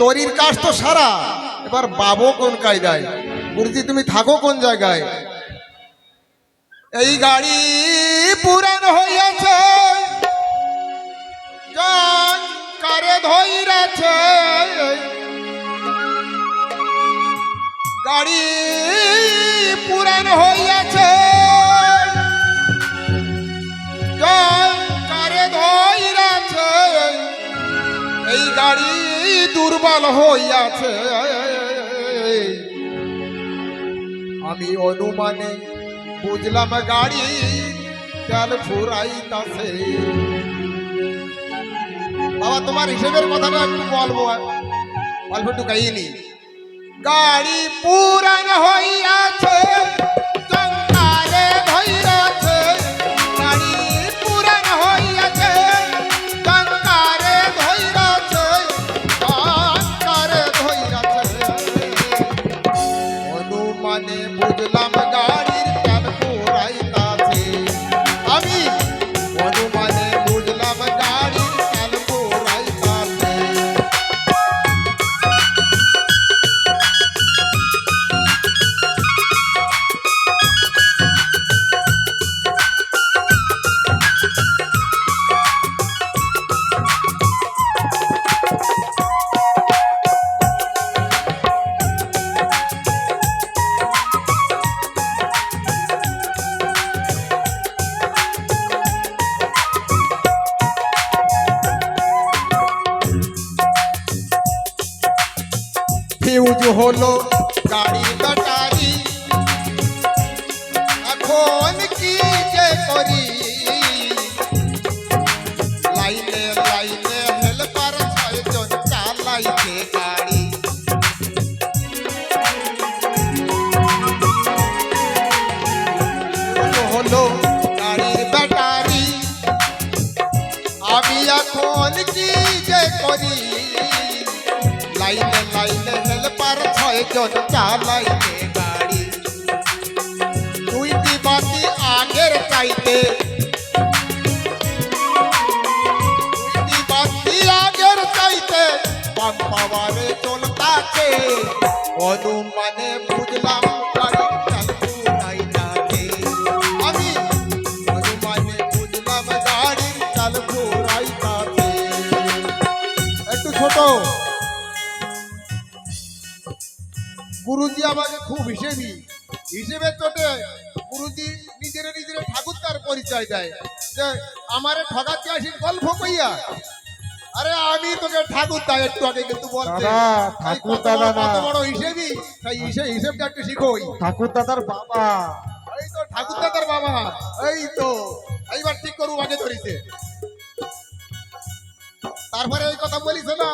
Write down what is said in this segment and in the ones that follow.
তরির কাজ তো সারা। এবার বাবু কোন কায়দায়? গুরুজি তুমি থাকো কোন জায়গায়? এই গাড়ি পুরান হইয়াছে কারে ধইরাছে। গাড়ি পুরান হইয়াছে কারে ধইরাছে। এই গাড়ি দুর্বল হইয়াছে। আমি অনুমানে বুঝলাম গাড়ি তেল ফুরাইতাছে। বাবা, তোমার হিসেবের কথাটা একটু বলব। অল্প একটু গাইনি গাড়ি পুরান হইয়াছে। ছয়জন চালাইতে গাড়ি। তুই বাতি আগের চাইতে। আগের চাইতে। পাম পাওয়ারে চলতাছে। অনুমানে গুরুজি আমাকে খুব হিসেবি। হিসেবের চোটে গুরুজি নিজের নিজের ঠাকুর তার পরিচয় দেয়। যে আমারে ঠকাতে আসিস গল্প কইয়া। আরে আমি তোকে ঠাকুর দাই একটু আগে কিন্তু বলতে। ঠাকুর দাদা না। বড় হিসেবি? তাই হিসেব হিসেবটা একটু শিখোই। ঠাকুর দাদার বাবা। এই তো ঠাকুর দাদার বাবা। এই তো। এইবার ঠিক করু আগে ধরিছে তারপরে এই কথা বলিস না।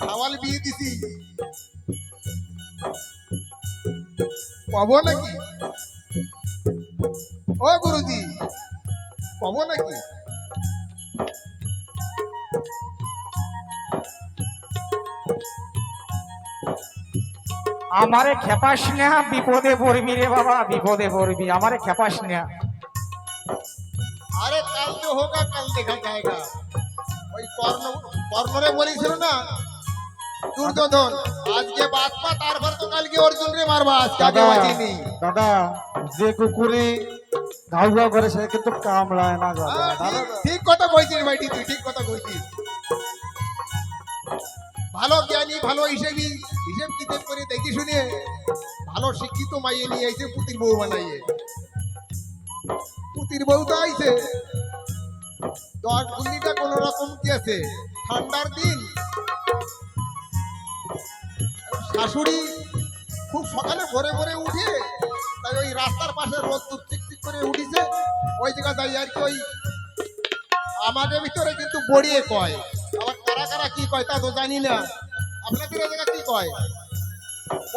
সওয়াল বিয়ে দিছি। পাবো নাকি? ও গুরুজি পাবো নাকি? আমারে খেপাস না বিপদে পড়বি রে বাবা বিপদে পড়বি আমারে খেপাস না আরে কাল তো হোগা কাল দেখা যায়গা ওই কর্ণ কর্ণরে বলেছিল না দুর্যোধন আজকে বাঁচবা তারপর তো কালকে অর্জুন রে মারবা আজকে আগে দাদা বাঁচিনি দাদা যে কুকুরে ঘাউ ঘাউ করে সে কিন্তু কামড়ায় না ঠিক কথা কইছিস ভাইটি তুই ঠিক কথা কইছিস। ভালো জ্ঞানী ভালো হিসেবি হিসেব কিতাব করে দেখি শুনে ভালো শিক্ষিত মাইয়ে নিয়ে আইছে পুতির বউ বানাইয়ে। পুতির বউ তো আইছে। দশ গুলিটা কোন রকম কি আছে? ঠান্ডার দিন। শাশুড়ি খুব সকালে ভোরে ভোরে উঠে তাই ওই রাস্তার পাশে রোদ চিক চিক করে উঠিছে। ওই জায়গা দাঁড়িয়ে আর কি ওই আমাদের ভিতরে কিন্তু বড়িয়ে কয়। আবার কারা কারা কি কয় তা তো জানি না। আপনাদের ওই জায়গা কি কয়?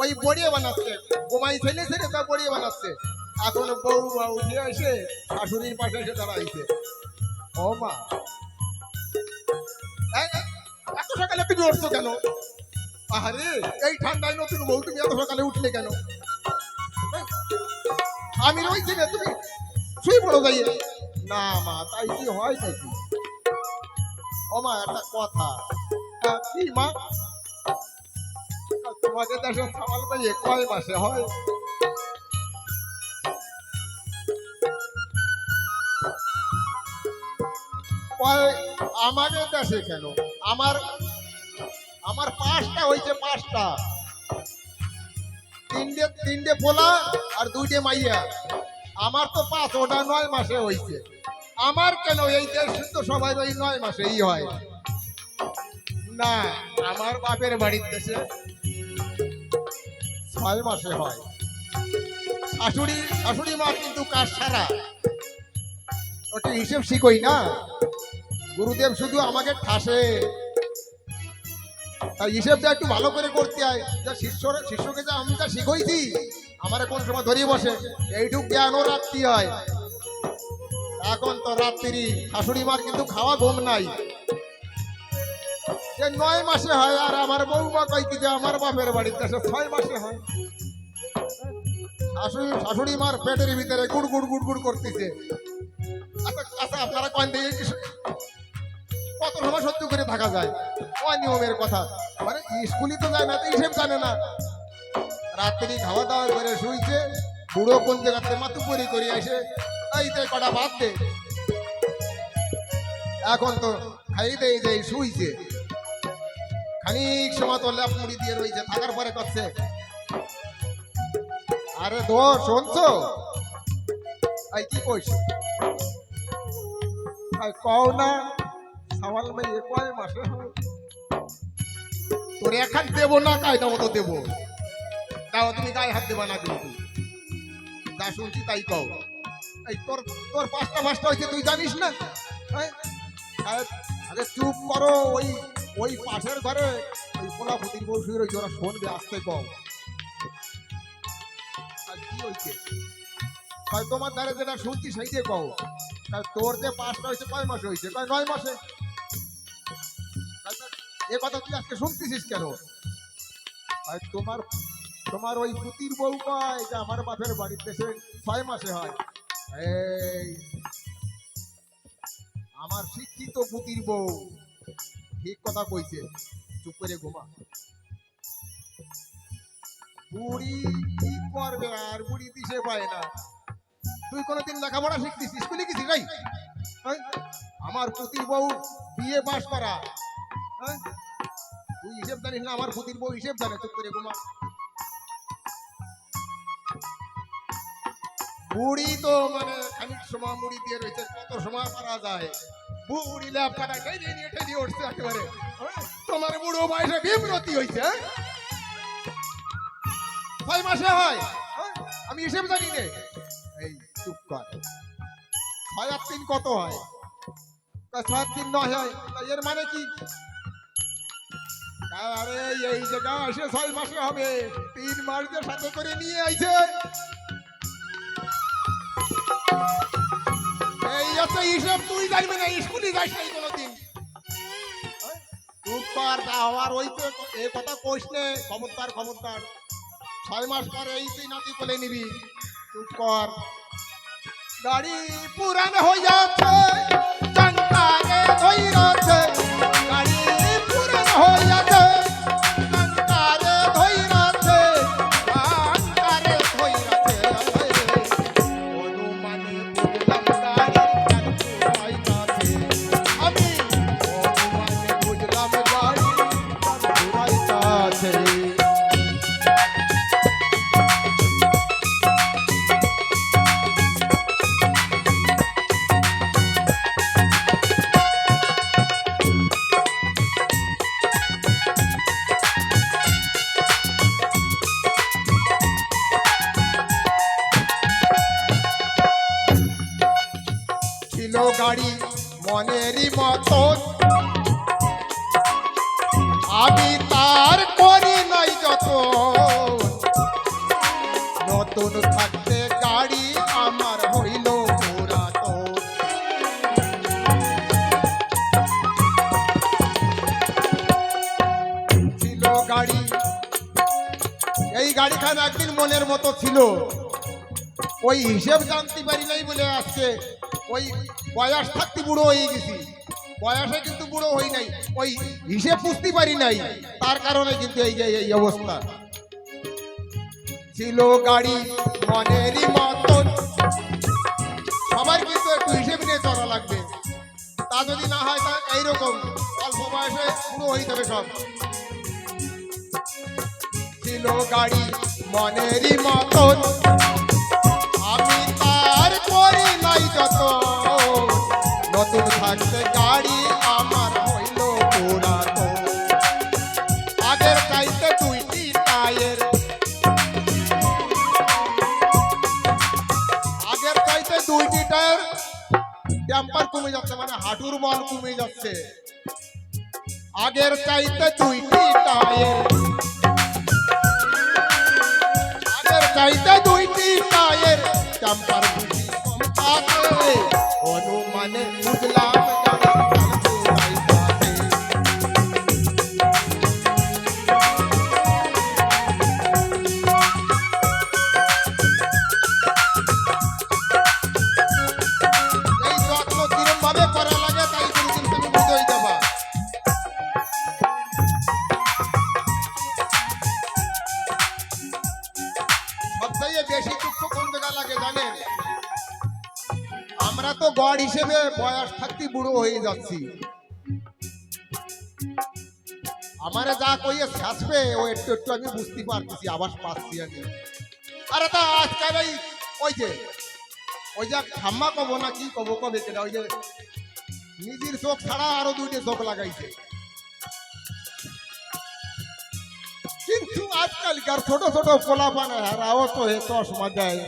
ওই বড়িয়ে বানাচ্ছে। বোমাই ছেলে ছেলে তা বড়িয়ে বানাচ্ছে। এখন বউ মা উঠে এসে শাশুড়ির পাশে এসে দাঁড়াইছে। ও মা। এত সকালে তুমি উঠছো কেন? আরে এই ঠান্ডায় নতুন বউ তুমি এত সকালে উঠলে কেন? এই, আমি রয়েছি না তুমি শুয়ে পড়ো যাইয়ে না মা তাই কি হয় নাকি? ও মা একটা কথা। কি মা? তোমাদের দেশে সামাল পাইয়ে কয় মাসে হয়? আমাদের দেশে কেন? আমার আমার পাঁচটা হয়েছে, পাঁচটা। তিনটে তিনটে পোলা আর দুইটে মাইয়া। আমার তো পাঁচ ওটা নয় মাসে হয়েছে। আমার কেন এই দেশ তো সবাই ওই নয় মাসেই হয়? না, আমার বাপের বাড়ির দেশে ছয় মাসে হয়। শাশুড়ি শাশুড়ি মা কিন্তু কাজ সারা ওটা হিসেব শিখই না। গুরুদেব শুধু আমাকে ঠাসে। তাই হিসেবটা একটু ভালো করে করতে হয়। যা শিষ্য শিষ্যকে যা আমি যা শিখইছি, আমার কোন সময় ধরিয়ে বসে। এইটুক জ্ঞানও রাখতে হয়। এখন তো রাত্রি, শাশুড়ি মার কিন্তু খাওয়া ঘুম নাই। যে নয় মাসে হয়, আর আমার বউমা কই কি যে আমার বাপের বাড়িতে সে ছয় মাসে হয়। শাশুড়ি শাশুড়ি মার পেটের ভিতরে গুড় গুড় গুড় গুড় করতেছে। আচ্ছা আচ্ছা আপনারা কয়েন দিয়ে কত সময় সহ্য করে থাকা যায়? অনিয়মের কথা। মানে স্কুলই তো যায় না, তো হিসেব জানে না। রাত্রি খাওয়া দাওয়া করে শুইছে, বুড়ো কোন জায়গাতে মাতুপুরি করে এসে এই দে কটা ভাত দে। এখন তো খাই দেই যে শুইছে। খানিক সময় তো ল্যাপ মুড়ি দিয়ে রয়েছে থাকার পরে করছে। আরে দো, শুনছো? এই কি আই কও না মাই এ কয় মাসে? তোর এখন দেবো না, কায়দা মতো দেবো। তাও তুমি গায়ে হাত দেবা না কিন্তু। যা শুনছি তাই কও। এই তোর তোর পাঁচটা পাঁচটা হয়েছে, তুই জানিস না? আরে চুপ করো, ওই ওই পাশের ঘরে ওই কোলাপুতির বউ শুয়ে রয়েছে, ওরা শুনবে, আসতে কম আর কি হয়েছে? তোমার দ্বারা যেটা শুনছি সেই দিয়ে কও তোর যে পাঁচটা হয়েছে, কয় মাসে হয়েছে? কয়, নয় মাসে? কথা তুই আজকে শুনতেছিস কেন? তোমার তোমার ওই পুতির আমার বাপের বাড়িতে সে ছয় মাসে হয়। এই, আমার শিক্ষিত পুতির বউ। ঠিক কথা কইছে। চুপ করে ঘুমা। বুড়ি কি করবে আর বুড়ি দিশে পায় না। তুই কোনোদিন লেখাপড়া শিখতিস স্কুলে গেছিস আমার পুতির বউ বিয়ে পাস করা? তুই হিসেব জানিস না, আমার পুতির বউ হিসেব জানে, চুপ করে ঘুমা বুড়ি তো মানে খানিক সময় মুড়ি দিয়ে রয়েছে, কত সময় যায়? বুড়ি নিয়ে টেনে উঠছে একেবারে? তোমার বুড়ো বয়সে বিমরতি হয়েছে হ্যাঁ? ছয় মাসে হয় হ্যাঁ? আমি হিসেব জানি নে। এই, চুপ কর। ছয় আর তিন কত হয়? ছয় তিন নয় হয় এর মানে কি? আরে এই জায়গা এসে ছয় মাসে হবে। তিন মাস যে সাথে করে নিয়ে আইছে। এই হিসেব, তুই না স্কুলে যাস নাই কোনোদিন। ওই তো কথা ক্ষমতার ক্ষমতার। ছয় মাস পরে এই তুই নাতি কোলে নিবি। চুপ কর গাড়ি পুরান হয়ে যাচ্ছে আমি তার করি নাই যত নতুন থাকতে গাড়ি আমার হইল গাড়ি। এই গাড়িখান একদিন মনের মতো ছিল। ওই হিসেব জানতে পারি নাই বলে আজকে ওই বয়স থাকতে বুড়ো হয়ে গেছি। বয়সে কিন্তু বুড়ো হই নাই, ওই হিসেব বুঝতে পারি নাই, তার কারণে কিন্তু এই যে, এই অবস্থা। ছিল গাড়ি মনেরই মতন, সবার কিন্তু একটু হিসেব নিয়ে চলা লাগবে। তা যদি না হয়, তা এইরকম, অল্প বয়সে পুরো হয়ে যাবে সব। ছিল গাড়ি মনেরই মতন চাইতে দুইটি টায়ার আগের চাইতে দুইটি টায়ার থাকে অনুমানে বুঝলাম বেশি দুঃখ কোন জায়গা লাগে, জানেন? আমরা তো গড় হিসেবে বয়স থাকতে বুড়ো হয়ে যাচ্ছি। আমারে যা কইয়ে শাসবে, ও একটু একটু আমি বুঝতে পারতেছি আবাস পাচ্ছি আমি। আরে তা আজকাল এই, ওই যে ওই যে খাম্মা কব না কি কব, কবে কেটা, ওই যে, নিজের চোখ ছাড়া আরও দুইটা চোখ লাগাইছে। আজকালকার ছোট ছোট পোলা পানা হারাও তো হে চশমা দেয়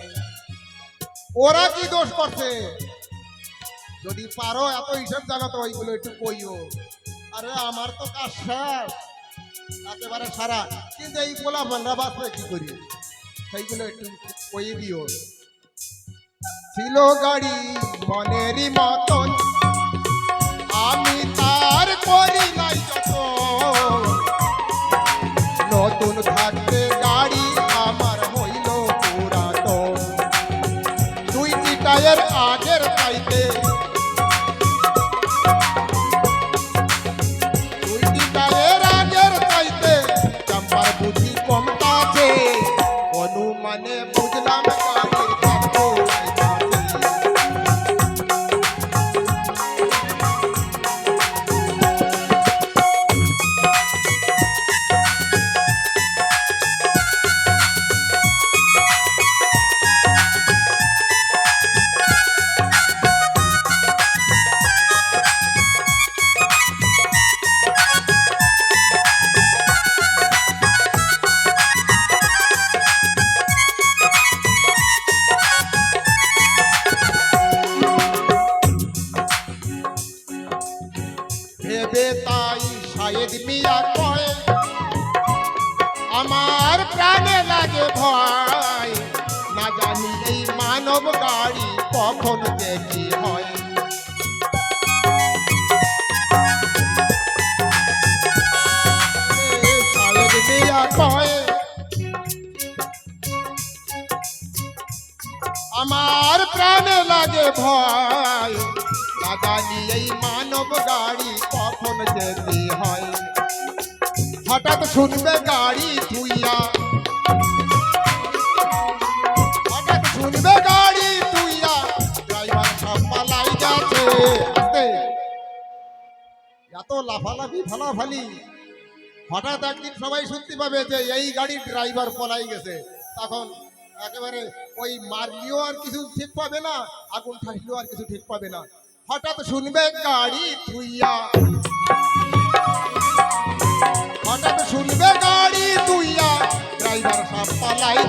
ওরা কি দোষ করছে? যদি পারো এত হিসাব জানো তো ওইগুলো একটু কইও। আরে আমার তো কাজ শেষ। একেবারে সারা। কিন্তু এই পোলা পানরা বাঁচবে কি করি? সেইগুলো একটু কইয়ে দিও। ছিল গাড়ি মনেরই মতন। আমি তার করি নাই যত নতুন শায়েদ মিয়া কয়, আমার প্রাণে লাগে ভয়। না জানি এই মানব গাড়ি কখন দেখি হয়। শায়েদ মিয়া আমার প্রাণে লাগে ভয়। না জানি এই মানব গাড়ি শুনবে গাড়ি ধুইয়া হঠাৎ শুনবে গাড়ি ধুইয়া ড্রাইভার এত লাফালাফি, ফালাফালি। হঠাৎ একদিন সবাই শুনতে পাবে যে এই গাড়ির ড্রাইভার পলাই গেছে। তখন একেবারে ওই মারলিও আর কিছু ঠিক পাবে না, আগুন ঠাসলেও আর কিছু ঠিক পাবে না। হঠাৎ শুনবে গাড়ি ধুইয়া হঠাৎ শুনবে গাড়ি তুইয়া ড্রাইভার সব পালাই